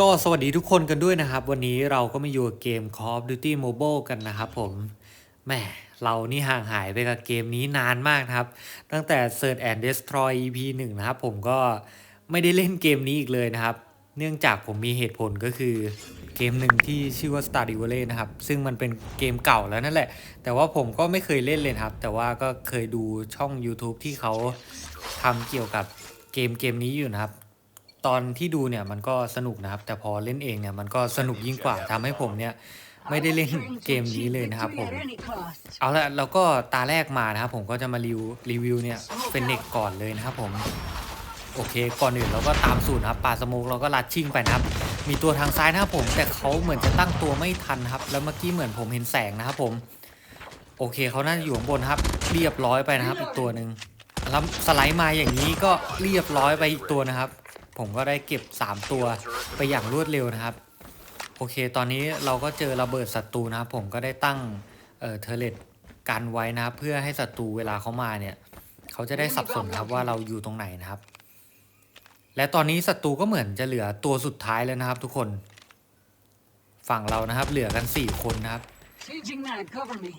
ก็สวัสดีทุกคนกันด้วยนะครับ วันนี้เราก็มาอยู่กับเกม Call of Duty Mobile กันนะครับผมแหมเรานี่ห่างหายไปกับเกมนี้นานมากนะครับ ตั้งแต่ Search and Destroy EP 1 นะครับผมก็ไม่ได้เล่นเกมนี้อีกเลยนะครับ เนื่องจากผมมีเหตุผลก็คือเกมหนึ่งที่ชื่อว่า Stardew Valley นะครับ ซึ่งมันเป็นเกมเก่าแล้วนั่นแหละ แต่ว่าผมก็ไม่เคยเล่นเลยครับ แต่ว่าก็เคยดูช่อง YouTube ที่เขาทำเกี่ยวกับเกมเกมนี้อยู่นะครับ ตอนที่ดูเนี่ยมันก็สนุกนะครับ แต่พอเล่นเองเนี่ยมันก็สนุกยิ่งกว่าทำให้ผมเนี่ยไม่ได้เล่นเกมนี้เลยนะครับผม เอาละแล้วก็ตาแรกมานะครับผมก็จะมารีวิวรีวิวเนี่ยเป็นเน็กก่อนเลยนะครับผม โอเคก่อนอื่นเราก็ตามสูตรนะครับปาสโมกเราก็ลัดชิ่งไปนะครับ มีตัวทางซ้ายนะครับผม แต่เขาเหมือนจะตั้งตัวไม่ทันครับ แล้วเมื่อกี้เหมือนผมเห็นแสงนะครับผม โอเคเขาน่าจะอยู่ข้างบนครับ เรียบร้อยไปนะครับอีกตัวหนึ่งแล้วสไลด์มาอย่างนี้ก็เรียบร้อยไปอีกตัวนะครับ ผมก็ได้เก็บ 3 ตัวไปอย่างรวดเร็วนะครับ โอเค ตอนนี้เราก็เจอระเบิดศัตรูนะครับ ผมก็ได้ตั้งเอ่อเทเลตกันไว้นะครับ เพื่อให้ศัตรูเวลาเขามาเนี่ย เขาจะได้สับสนครับว่าเราอยู่ตรงไหนนะครับ และตอนนี้ศัตรูก็เหมือนจะเหลือตัวสุดท้ายแล้วนะครับ ทุกคนฝั่งเรานะครับ เหลือกัน 4 คนนะครับ Changing mag, cover me.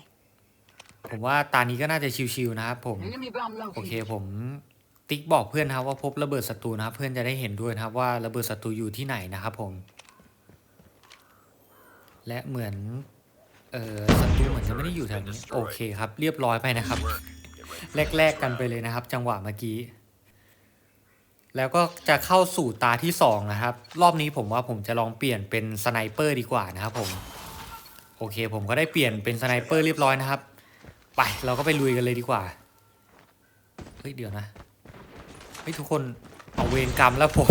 ผมว่าตานี้ก็น่าจะชิวๆนะครับผม Enemy bomb โอเค located. ผม ติ๊กบอกเพื่อนนะครับว่าพบระเบิดศัตรูนะครับเพื่อนจะได้เห็นด้วยนะครับว่าระเบิดศัตรูอยู่ที่ไหนนะครับผม และเหมือนเออศัตรูเหมือนจะไม่ได้อยู่แถวนี้โอเคครับ เรียบร้อยไปนะครับ แรกๆกันไปเลยนะครับ จังหวะเมื่อกี้ แล้วก็จะเข้าสู่ตาที่สองนะครับ รอบนี้ผมว่าผมจะลองเปลี่ยนเป็นสไนเปอร์ดีกว่านะครับผมโอเค ผมก็ได้เปลี่ยนเป็นสไนเปอร์เรียบร้อยนะครับ ไปเราก็ไปลุยกันเลยดีกว่าเฮ้ยเดี๋ยวนะ เฮ้ยทุกคนเอาเวรกรรมแล้วผม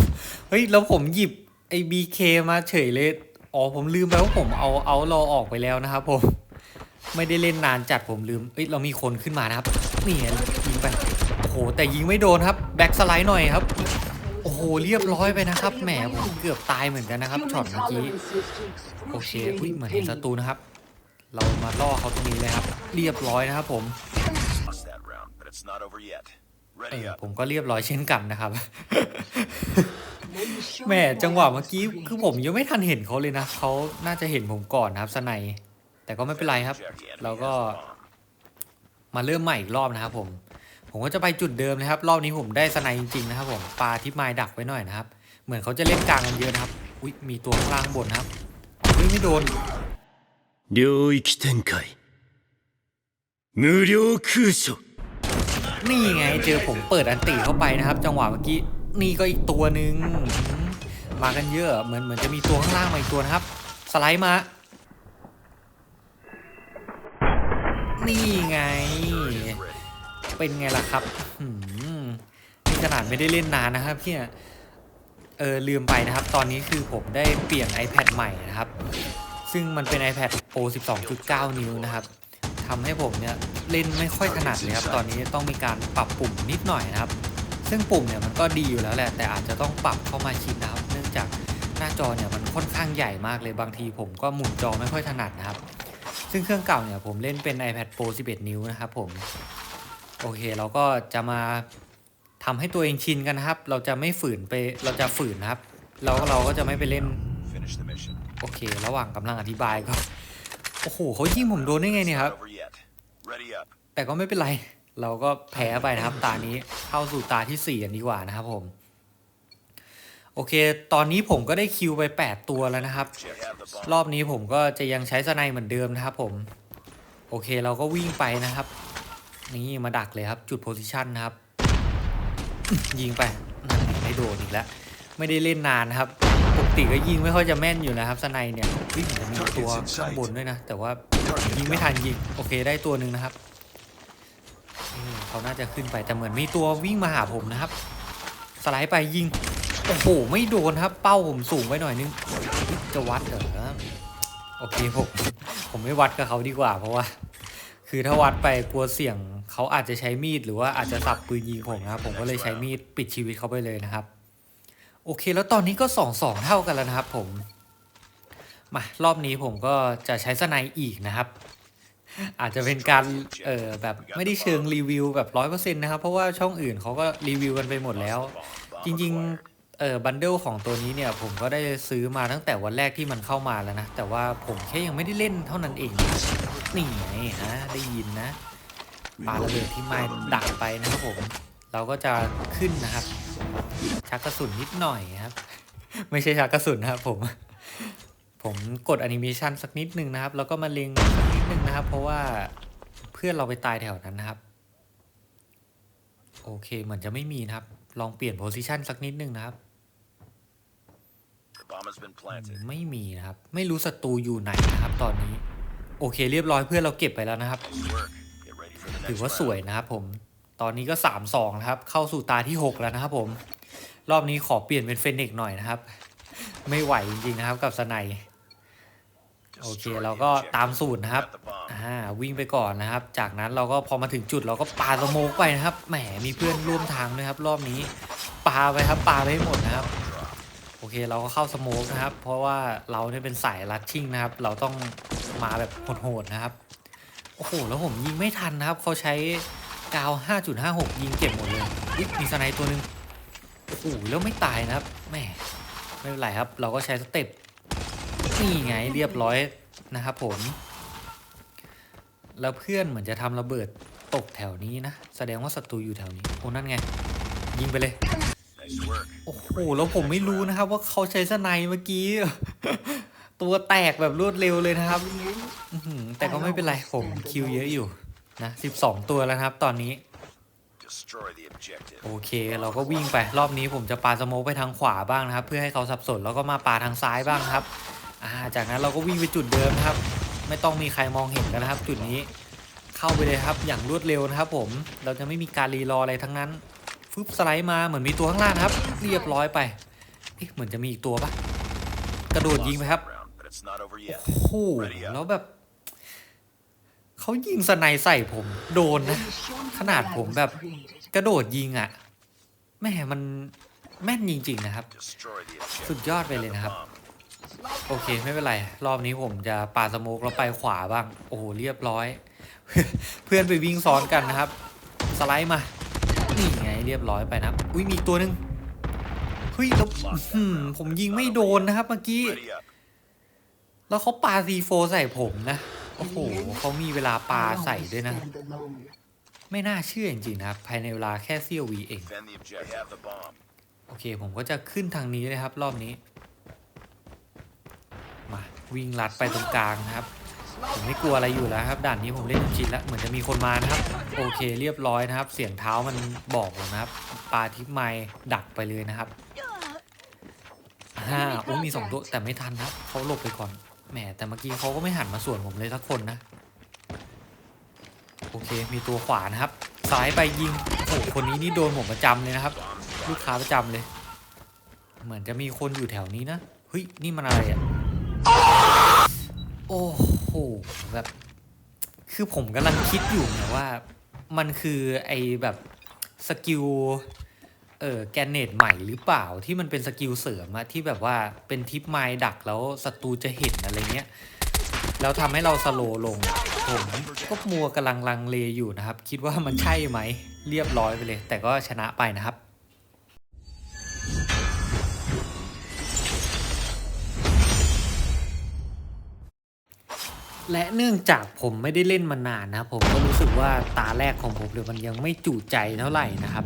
เฮ้ยแล้วผมหยิบไอ้บีเคมาเฉยเลยอ๋อผมลืมไปว่าผมเอาเอารอออกไปแล้วนะครับผมไม่ได้เล่นนานจัดผมลืมเอ้ยเรามีคนขึ้นมานะครับนี่ไงยิงไปโอ้โหแต่ยิงไม่โดนครับแบ็กสไลด์หน่อยครับโอ้โหเรียบร้อยไปนะครับแหมผมเกือบตายเหมือนกันนะครับช็อตเมื่อกี้โอเคอุ้ยเหมือนเห็นศัตรูนะครับ เรามาล่อเขาตรงนี้เลยครับ เรียบร้อยนะครับผม Lost that round, but it's not over yet. เอ Ready อ up. ผมก็เรียบร้อยเช่นกันนะครับ Maybe show แหม่ them จังหวะ why เมื่อกี้ it's คือผมยังไม่ทันเห็นเขาเลยนะเขาน่าจะเห็นผมก่อนนะครับสไนยแต่ก็ไม่เป็นไรครับ Check the enemy เรา has ก็ the bomb. มาเริ่มใหม่อีกรอบนะครับผม ผมก็จะไปจุดเดิมนะครับ รอบนี้ผมได้สไนยจริงๆนะครับผมปลาทิพไม้ดักไว้หน่อยนะครับ เหมือนเขาจะเล่นกลางกันเยอะนะครับอุ้ยมีตัวข้างล่างบนนะครับเฮ้ยไม่โดน 领域展开无料空所 นี่ไงเจอผมเปิดอันติเข้าไปนะครับ จังหวะเมื่อกี้นี่ก็อีกตัวหนึ่งมากันเยอะเหมือนเหมือนจะมีตัวข้างล่างมาอีกตัวนะครับ สไลด์มา นี่ไง เป็นไงล่ะครับนี่ขนาดไม่ได้เล่นนานนะครับพี่เออลืมไปนะครับ ตอนนี้คือผมได้เปลี่ยน iPad ใหม่นะครับ ซึ่งมันเป็น iPad Pro 12.9 นิ้วนะครับ ทำให้ผมเนี่ยเล่นไม่ค่อยถนัดเลยครับ ตอนนี้ต้องมีการปรับปุ่มนิดหน่อยนะครับ ซึ่งปุ่มเนี่ยมันก็ดีอยู่แล้วแหละ แต่อาจจะต้องปรับเข้ามาชิดนะครับ เนื่องจากหน้าจอเนี่ยมันค่อนข้างใหญ่มากเลย บางทีผมก็หมุนจอไม่ค่อยถนัดนะครับ ซึ่งเครื่องเก่าเนี่ยผมเล่นเป็น iPad Pro 11 นิ้วนะครับผม โอเคเราก็จะมาทำให้ตัวเองชินกันนะครับ เราจะไม่ฝืนไป เราจะฝืนนะครับ เราเราก็จะไม่ไปเล่น Finish the mission. โอเค ระหว่างกำลังอธิบายก็ โอ้โหเขายิงผมโดนได้ไงเนี่ยครับ Not over yet. Ready up. แต่ก็ไม่เป็นไร เราก็แพ้ไปนะครับ ตานี้เข้าสู่ตาที่สี่กันดีกว่านะครับผม โอเค ตอนนี้ผมก็ได้คิวไป 8 ตัวแล้วนะครับ Check out the bomb. รอบนี้ผมก็จะยังใช้สไนเหมือนเดิมนะครับผม โอเคเราก็วิ่งไปนะครับ นี่มาดักเลยครับ จุดโพซิชันนะครับ ยิงไปนั่นไงไม่โดนอีกแล้ว ไม่ได้เล่นนานนะครับ ปกติก็ยิงไม่ค่อยจะแม่นอยู่นะครับสไนเนี่ยวิ่งจะมีตัวข้างบนด้วยนะ แต่ว่ายิงไม่ทันยิงโอเคได้ตัวหนึ่งนะครับเออเขาน่าจะขึ้นไปแต่เหมือนมีตัววิ่งมาหาผมนะครับ สไลด์ไปยิงโอ้โหไม่โดนครับ เป้าผมสูงไปหน่อยนึงจะวัดเหรอโอเคผมผมไม่วัดกับเขาดีกว่า เพราะว่า คือถ้าวัดไปกลัวเสี่ยงเขาอาจจะใช้มีดหรือว่าอาจจะสับปืนยิงผมนะครับผมก็เลยใช้มีดปิดชีวิตเขาไปเลยนะครับ โอเค แล้วตอนนี้ก็สองสองเท่ากันแล้วนะครับผม มารอบนี้ผมก็จะใช้สไนด์อีกนะครับ อาจจะเป็นการเออแบบไม่ได้เชิงรีวิวแบบร้อยเปอร์เซ็นต์นะครับ เพราะว่าช่องอื่นเขาก็รีวิวกันไปหมดแล้ว จริงๆเออบันเดิลของตัวนี้เนี่ยผมก็ได้ซื้อมาตั้งแต่วันแรกที่มันเข้ามาแล้วนะ แต่ว่าผมแค่ยังไม่ได้เล่นเท่านั้นเองนี่ไงฮะได้ยินนะปาระเบิดที่ไม้ดักไปนะครับผม เราก็จะขึ้นนะครับ ชักกระสุนนิดหน่อยครับ ไม่ใช่ชักกระสุนนะครับผม ผมกดแอนิเมชันสักนิดนึงนะครับ แล้วก็มาเล็งสักนิดนึงนะครับ เพราะว่าเพื่อนเราไปตายแถวนั้นนะครับ โอเคเหมือนจะไม่มีนะครับ ลองเปลี่ยนโพซิชันสักนิดนึงนะครับ The bomb has been planted. ไม่มีนะครับ ไม่รู้ศัตรูอยู่ไหนนะครับ ตอนนี้ โอเค เรียบร้อยเพื่อนเราเก็บไปแล้วนะครับ Nice work. Get ready for the ถือ next ว่าสวย round. นะครับผม ตอนนี้ก็3 2นะครับ เข้าสู่ตาที่ 6 แล้วนะครับผม รอบนี้ขอเปลี่ยนเป็นเฟนเนกหน่อยนะครับ ไม่ไหวจริงๆนะครับกับสไนโอเคเราก็ตามสูตรนะครับอ่าวิ่งไปก่อนนะครับ จากนั้นเราก็พอมาถึงจุดเราก็ปาสโมกไปนะครับแหมมีเพื่อนร่วมทางด้วยครับ รอบนี้ปาไปครับปาไปให้หมดนะครับ โอเคเราก็เข้าสโมกนะครับ เพราะว่าเราเนี่ยเป็นสายลัดชิ่งนะครับ เราต้องมาแบบโหดๆนะครับโอ้โหแล้วผมยิงไม่ทันนะครับเขาใช้กาว 5.56 ยิงเก็บหมดเลยอุ๊ยมีสไนด์ตัวหนึ่ง โอ้โหแล้วไม่ตายนะครับแม่ไม่เป็นไรครับ เราก็ใช้สเต็ปนี่ไงเรียบร้อยนะครับผม แล้วเพื่อนเหมือนจะทำระเบิดตกแถวนี้นะ แสดงว่าศัตรูอยู่แถวนี้โอ้นั่นไง ยิงไปเลยโอ้โหแล้วผมไม่รู้นะครับ ว่าเขาใช้สไนเมื่อกี้ ตัวแตกแบบรวดเร็วเลยนะครับแต่ก็ไม่เป็นไรผมคิวเยอะอยู่นะ 12 ตัวแล้วครับ ตอนนี้ โอเค เราก็วิ่งไปรอบนี้ผมจะปาสโมกไปทางขวาบ้างนะครับ เพื่อให้เขาสับสนแล้วก็มาปาทางซ้ายบ้างครับอ่าจากนั้นเราก็วิ่งไปจุดเดิมนะครับ ไม่ต้องมีใครมองเห็นกันนะครับ จุดนี้เข้าไปเลยครับ อย่างรวดเร็วนะครับ ผมเราจะไม่มีการรีรออะไรทั้งนั้นฟึบสไลด์มาเหมือนมีตัวข้างล่างนะครับ เรียบร้อยไปเอ๊ะเหมือนจะมีอีกตัวปะกระโดดยิงไปครับ Lost that round, but it's not over yet. โอ้โหแล้วแบบ เขายิงสไนใส่ผมโดนนะ ขนาดผมแบบกระโดดยิงอะ่ะแม่มันแม่นจริงๆนะครับ Destroy the objective. สุดยอดไป Got เลย the นะครับ bomb. โอเคไม่เป็นไร รอบนี้ผมจะปาสโมกแล้วไปขวาบ้าง โอ้โหเรียบร้อย เพื่อนไปวิ่งซ้อนกันนะครับ สไลด์มา นี่ไงเรียบร้อยไปนะครับอุ้ยมีอีกตัวหนึ่งเฮ้ยแล้วอื้อหือผมยิงไม่โดนนะครับเมื่อกี้ Ready up. แล้วเขาปาซีโฟใส่ผมนะ โอ้โหเขามีเวลาปลาใส่ด้วยนะ ไม่น่าเชื่อจริงๆนะครับ ภายในเวลาแค่เสี้ยววีเอง โอเคผมก็จะขึ้นทางนี้เลยครับรอบนี้ มาวิ่งลัดไปตรงกลางนะครับ ผมไม่กลัวอะไรอยู่แล้วครับ ด่านนี้ผมเล่นชินแล้วเหมือนจะมีคนมานะครับ โอเคเรียบร้อยนะครับ เสียงเท้ามันบอกผมนะครับ ปลาทิพไม้ดักไปเลยนะครับฮ่าโอ้มีสองตัวแต่ไม่ทันครับเขาหลบไปก่อน แหมแต่เมื่อกี้เขาก็ไม่หันมาส่วนผมเลยสักคนนะ โอเคมีตัวขวานะครับซ้ายไปยิงโอ้โหคนนี้นี่โดนผมประจำเลยนะครับ ลูกค้าประจำเลย เหมือนจะมีคนอยู่แถวนี้นะเฮ้ยนี่มันอะไรอะโอ้โหแบบคือผมกำลังคิดอยู่นะว่ามันคือไอแบบสกิล เออแกนเนตใหม่หรือเปล่าที่มันเป็นสกิลเสริมอะที่แบบว่าเป็นทิปไม้ดักแล้วศัตรูจะเห็นอะไรเงี้ยแล้วทำให้เราสโลลง ผมก็มัวกำลังลังเลอยู่นะครับ คิดว่ามันใช่ไหม เรียบร้อยไปเลย แต่ก็ชนะไปนะครับและเนื่องจากผมไม่ได้เล่นมานานนะครับผมก็รู้สึกว่าตาแรกของผมเลยมันยังไม่จุใจเท่าไหร่นะครับ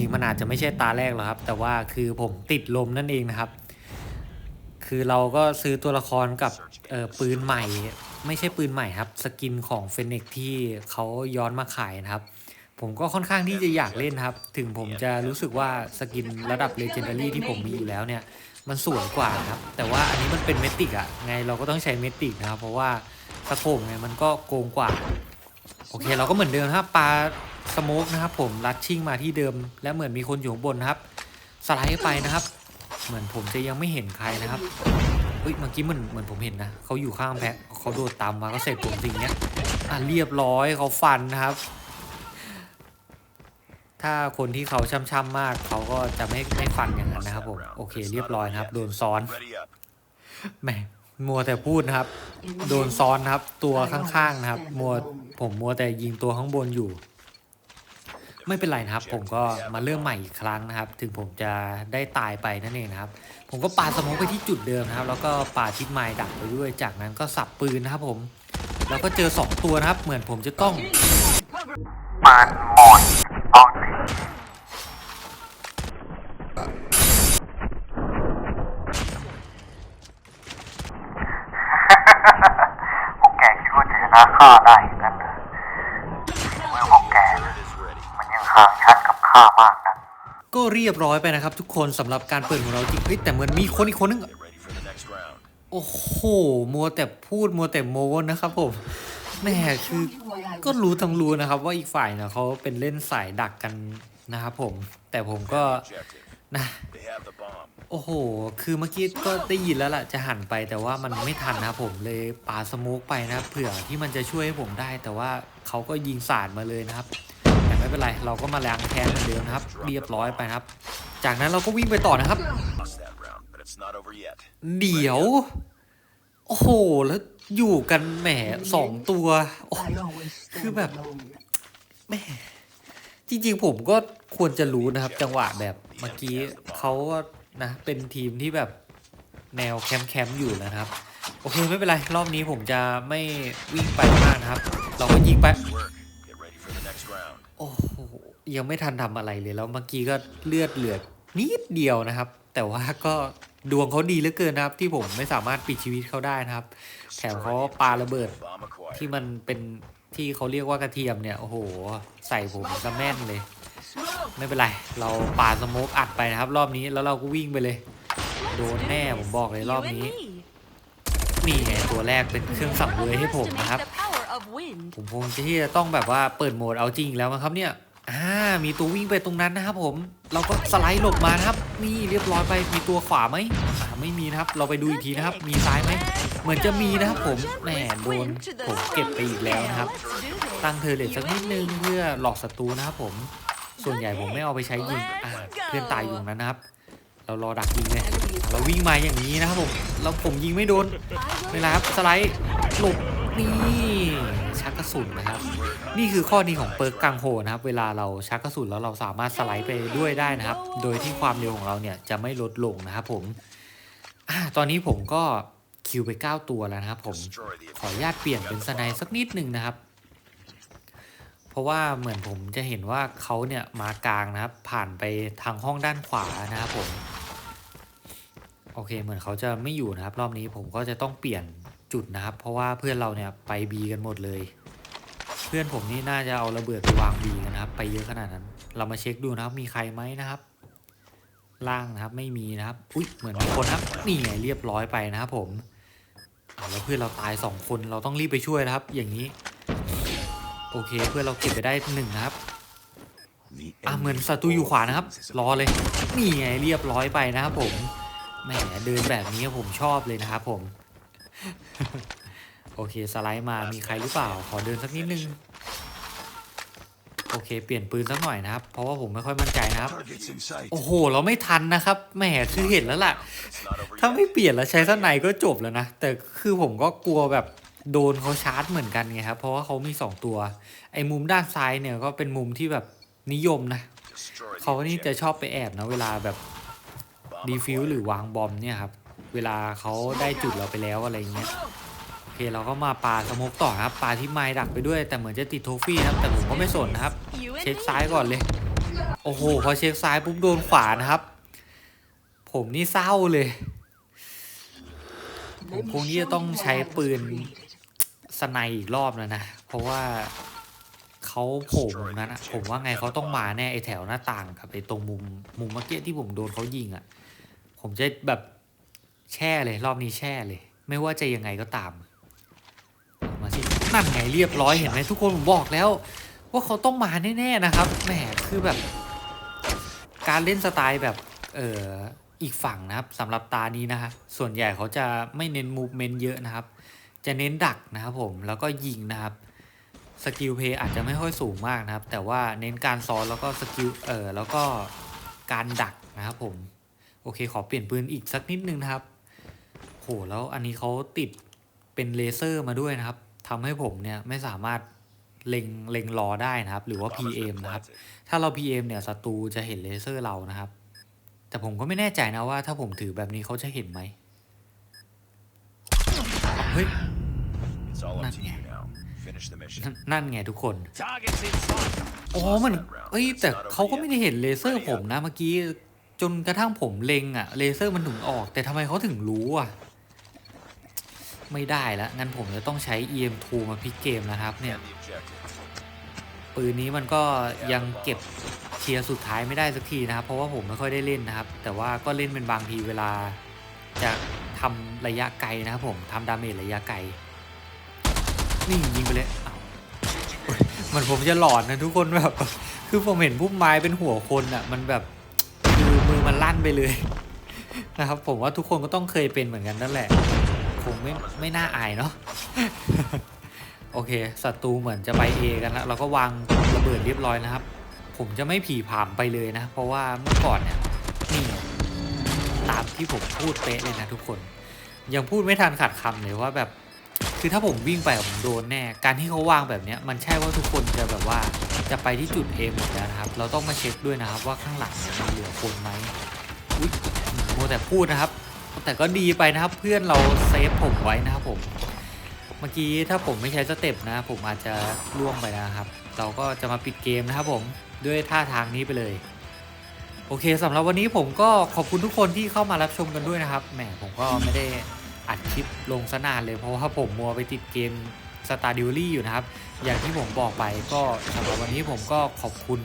ริงๆมันอาจจะไม่ใช่ตาแรกหรอกครับ แต่ว่าคือผมติดลมนั่นเองนะครับ คือเราก็ซื้อตัวละครกับเออปืนใหม่ ไม่ใช่ปืนใหม่ครับ สกินของเฟนเนกที่เขาย้อนมาขายนะครับ ผมก็ค่อนข้างที่จะอยากเล่นครับ ถึงผมจะรู้สึกว่าสกินระดับเลเจนดารี่ที่ผมมีอยู่แล้วเนี่ย มันสวยกว่าครับ แต่ว่าอันนี้มันเป็นเมติกอะไงเราก็ต้องใช้เมติกนะครับ เพราะว่าสโคปไงมันก็โกงกว่า โอเคเราก็เหมือนเดิมนะครับปลา สโมกนะครับผมลัดชิ่งมาที่เดิม และเหมือนมีคนอยู่ข้างบนนะครับ สไลด์ไปนะครับ เหมือนผมจะยังไม่เห็นใครนะครับเฮ้ยเมื่อกี้เหมือนเหมือนผมเห็นนะเขาอยู่ข้างแพะเขาโดดตามมาก็เสร็จผมสิ่งเนี้ยอะเรียบร้อยเขาฟันนะครับ ถ้าคนที่เขาช่ำๆมากเขาก็จะไม่ไม่ฟันอย่างนั้นนะครับผมโอเคเรียบร้อยนะครับ โดนซ้อนแหมมัวแต่พูดนะครับ โดนซ้อนนะครับ ตัวข้างๆนะครับ มัวผมมัวแต่ยิงตัวข้างบนอยู่ ไม่เป็นไรนะครับ ผมก็มาเริ่มใหม่อีกครั้งนะครับ ถึงผมจะได้ตายไปนั่นเองนะครับ ผมก็ปาสโมองไปที่จุดเดิมนะครับ แล้วก็ปาทิศไม้ดักไปด้วย จากนั้นก็สับปืนนะครับผม แล้วก็เจอสองตัวนะครับ เหมือนผมจะต้อง Cover. พวกแกคิดว่าจะชนะข้าได้อย่างนั้นเหรอเมื่อพวกแก It is ready. มันยังห่างฉันกับข้ามากนะ ก็ เรียบร้อยไปนะครับ ทุกคนสำหรับการเปิดของเราจริงเฮ้ยแต่เหมือนมีคนอีกคนนึง Get ready for the next round. โอ้โหมัวแต่พูดมัวแต่โม้นะครับผมแหม่คือก็รู้ทั้งรู้นะครับ ว่าอีกฝ่ายเนี่ยเขาเป็นเล่นสายดักกันนะครับผม แต่ผมก็ Objective. นะ They have the bomb. โอ้โห คือเมื่อกี้ก็ได้ยินแล้วล่ะจะหันไปแต่ว่ามันไม่ทันนะครับผมเลยปาสโมกไปนะครับเผื่อที่มันจะช่วยให้ผมได้ แต่ว่าเขาก็ยิงสาดมาเลยนะครับแต่ ไม่เป็นไร เราก็มาล้างแค้นเหมือนเดิมนะครับ เรียบร้อยไปนะครับ จากนั้นเราก็วิ่งไปต่อนะครับ Lost that round, but it's not over yet. เดี๋ยว โอ้โห แล้วอยู่กันแหมสองตัวโอ้ I always stand คือแบบ alone. แม่จริงๆผมก็ควรจะรู้นะครับ จังหวะแบบเมื่อกี้เขาก็นะ เป็นทีมที่แบบแนวแคมป์แคมป์อยู่แล้วนะครับ โอเคไม่เป็นไร รอบนี้ผมจะไม่วิ่งไปมากนะครับ เราก็ยิงไป ยังไม่ทันทำอะไรเลยแล้วเมื่อกี้ก็เลือดเหลือนิดเดียวนะครับ แต่ว่าก็ดวงเขาดีเหลือเกินนะครับ ที่ผมไม่สามารถปิดชีวิตเขาได้นะครับ แถมเขาปาระเบิดที่มันเป็นที่เขาเรียกว่ากระเทียมเนี่ยโอ้โห ใส่ผมซะแม่นเลย ไม่เป็นไร เราปาสโมกอัดไปนะครับ รอบนี้แล้วเราก็วิ่งไปเลย โดนแน่ผมบอกเลยรอบนี้นี่ไงตัวแรกเป็นเครื่องสังเวยให้ผมนะครับ ผมคงที่จะต้องแบบว่าเปิดโหมดเอาจริงแล้วนะครับเนี่ย อ่ามีตัววิ่งไปตรงนั้นนะครับผม เราก็สไลด์หลบมานะครับ นี่เรียบร้อยไปมีตัวขวาไหมอ่าไม่มีนะครับ เราไปดูอีกทีนะครับ มีซ้ายไหมเหมือนจะมีนะครับผมแหมโดนผมเก็บไปอีกแล้วนะครับ ตั้งเทอเลตสักนิดนึงเพื่อหลอกศัตรูนะครับผม ส่วนใหญ่ผมไม่เอาไปใช้ยิงอ่าเพื่อนตายอยู่นั้นนะครับ เรารอดักยิงเลยเราวิ่งมาอย่างนี้นะครับผมแล้วผมยิงไม่โดนเวลาครับสไลด์หลบ นี่ชักกระสุนนะครับ นี่คือข้อดีของเปิร์กกังโฮนะครับ เวลาเราชักกระสุนแล้วเราสามารถสไลด์ไปด้วยได้นะครับ โดยที่ความเร็วของเราเนี่ยจะไม่ลดลงนะครับผมอ่าตอนนี้ผมก็คิวไป 9 ตัวแล้วนะครับ ผมขออนุญาตเปลี่ยนเป็นสไนด์สักนิดหนึ่งนะครับ เพราะว่าเหมือนผมจะเห็นว่าเขาเนี่ยมากลางนะครับ ผ่านไปทางห้องด้านขวานะครับผมโอเคเหมือนเขาจะไม่อยู่นะครับ รอบนี้ผมก็จะต้องเปลี่ยน จุดนะครับ เพราะว่าเพื่อนเราเนี่ยไปบีกันหมดเลย เพื่อนผมนี่น่าจะเอาระเบิดไปวางบีกันนะครับ ไปเยอะขนาดนั้น เรามาเช็คดูนะครับมีใครไหมนะครับ ล่างนะครับไม่มีนะครับ อุ้ยเหมือนมีคนครับนี่ไงเรียบร้อยไปนะครับผมเอาแล้วเพื่อนเราตายสองคนเราต้องรีบไปช่วยนะครับ อย่างนี้ โอเคเพื่อนเราเก็บไปได้หนึ่งนะครับอะเหมือนศัตรูอยู่ขวานะครับ รอเลยนี่ไงเรียบร้อยไปนะครับผมแหมเดินแบบนี้ผมชอบเลยนะครับผม โอเคสไลด์มามีใครหรือเปล่า ขอเดินสักนิดนึง โอเค เปลี่ยนปืนสักหน่อยนะครับ เพราะว่าผมไม่ค่อยมั่นใจนะครับ Targets in sight. โอ้โห เราไม่ทันนะครับแหมคือเห็นแล้วล่ะ It's not over ถ้า yet. ไม่เปลี่ยนแล้วใช้สไนก็จบแล้วนะ แต่คือผมก็กลัวแบบโดนเขาชาร์จเหมือนกันไงครับ เพราะว่าเขามี 2 ตัว ไอ้มุมด้านซ้ายเนี่ยก็เป็นมุมที่แบบนิยมนะ Destroy the เขานี่จะ objective. ชอบไปแอบนะเวลาแบบ Bomb ดีฟิว acquired. หรือวางบอมเนี่ยครับ เวลาเขาได้จุดเราไปแล้วอะไรเงี้ยโอเคเราก็มาปาสมกต่อครับปาที่ไม้ดักไปด้วย แต่เหมือนจะติดโทฟี่นะครับแต่ผมก็ไม่สนนะครับ เช็คซ้ายก่อนเลย โอ้โหพอเช็คซ้ายปุ๊บโดนขวานะครับ ผมนี่เศร้าเลยผมคงที่จะต้องใช้ปืนสไนอีกรอบแล้วนะ เพราะว่าเขาโผล่มุมนั้นอะผมว่าไงเขาต้องมาแน่ไอแถวหน้าต่างกับไอตรงมุมมุมเมื่อกี้ที่ผมโดนเขายิงอะผมจะแบบ แช่เลย รอบนี้แช่เลย ไม่ว่าจะยังไงก็ตามเอามาสินั่นไงเรียบร้อยเห็นไหมทุกคนผมบอกแล้ว ว่าเขาต้องมาแน่ๆนะครับแหมคือแบบ การเล่นสไตล์แบบเอออีกฝั่งนะครับสำหรับตานี้นะฮะส่วนใหญ่เขาจะไม่เน้นมูฟเมนต์เยอะนะครับ จะเน้นดักนะครับผมแล้วก็ยิงนะครับสกิลเพย์อาจจะไม่ค่อยสูงมากนะครับ แต่ว่าเน้นการซ้อนแล้วก็สกิลเออแล้วก็การดักนะครับผม โอเคขอเปลี่ยนปืนอีกสักนิดนึงนะครับ โหแล้วอันนี้เขาติดเป็นเลเซอร์มาด้วยนะครับทำให้ผมเนี่ยไม่สามารถเล็งเล็งรอได้นะครับ หรือว่า Bomb has been PM นะครับ planted. ถ้าเรา PM เนี่ยศัตรูจะเห็นเลเซอร์เรานะครับ แต่ผมก็ไม่แน่ใจนะว่า ถ้าผมถือแบบนี้เขาจะเห็นไหมเฮ้ย It's all up to Not you yet. now. Finish the mission. นั่นนั่นไงทุกคน Targets in sight. อ๋อมันเอ้ยแต่เขาก็ไม่ได้เห็นเลเซอร์ผมนะเมื่อกี้ จนกระทั่งผมเล็งอะเลเซอร์มันถึงออก แต่ทำไมเขาถึงรู้อะ ไม่ได้แล้ว งั้นผมจะต้องใช้ EM2 มาพลิกเกมนะครับเนี่ย ปืนนี้มันก็ยังเก็บเทียร์สุดท้ายไม่ได้สักทีนะครับ เพราะว่าผมไม่ค่อยได้เล่นนะครับ แต่ว่าก็เล่นเป็นบางทีเวลาจะทำระยะไกลนะครับผมทำดาเมจระยะไกล นี่ยิงไปเลยเหมันผมจะหลอนนะทุกคนแบบ คือผมเห็นพุ่มไม้เป็นหัวคนอะ มันแบบคือมือมันลั่นไปเลยนะครับ ผมว่าทุกคนก็ต้องเคยเป็นเหมือนกันนั่นแหละ คงไม่ไม่น่าอายเนาะ โอเคศัตรูเหมือนจะไปเอกันแล้วเราก็วางระเบิดเรียบร้อยนะครับ ผมจะไม่ผีผามไปเลยนะ เพราะว่าเมื่อก่อนเนี่ยนี่ตามที่ผมพูดเป๊ะเลยนะทุกคน ยังพูดไม่ทันขาดคำเลยว่าแบบ คือถ้าผมวิ่งไปผมโดนแน่ การที่เขาวางแบบเนี้ยมันใช่ว่าทุกคนจะแบบว่าจะไปที่จุด A หมดแล้วนะครับ เราต้องมาเช็คด้วยนะครับว่าข้างหลังเนี่ยมันเหลือคนไหมอุ้ยโมแต่พูดนะครับ แต่ก็ดีไปนะครับเพื่อนเราเซฟผมไว้นะครับผม เมื่อกี้ถ้าผมไม่ใช้สเต็ปนะ ผมอาจจะล่วงไปนะครับ เราก็จะมาปิดเกมนะครับผมด้วยท่าทางนี้ไปเลย โอเคสำหรับวันนี้ผมก็ขอบคุณทุกคนที่เข้ามารับชมกันด้วยนะครับแหมผมก็ไม่ได้อัดคลิปลงสนานเลยเพราะว่าผมมัวไปติดเกมสตาร์ดิวลี่อยู่นะครับ อย่างที่ผมบอกไปก็สำหรับวันนี้ผมก็ขอบคุณ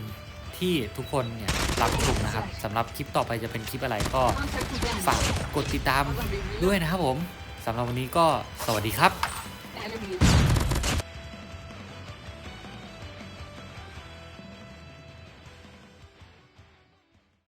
ที่ทุกคนเนี่ยรับชมนะครับสำหรับคลิปต่อไปจะเป็นคลิปอะไรก็ฝากกดติดตามด้วยนะครับผมสำหรับวันนี้ก็สวัสดีครับ Enemy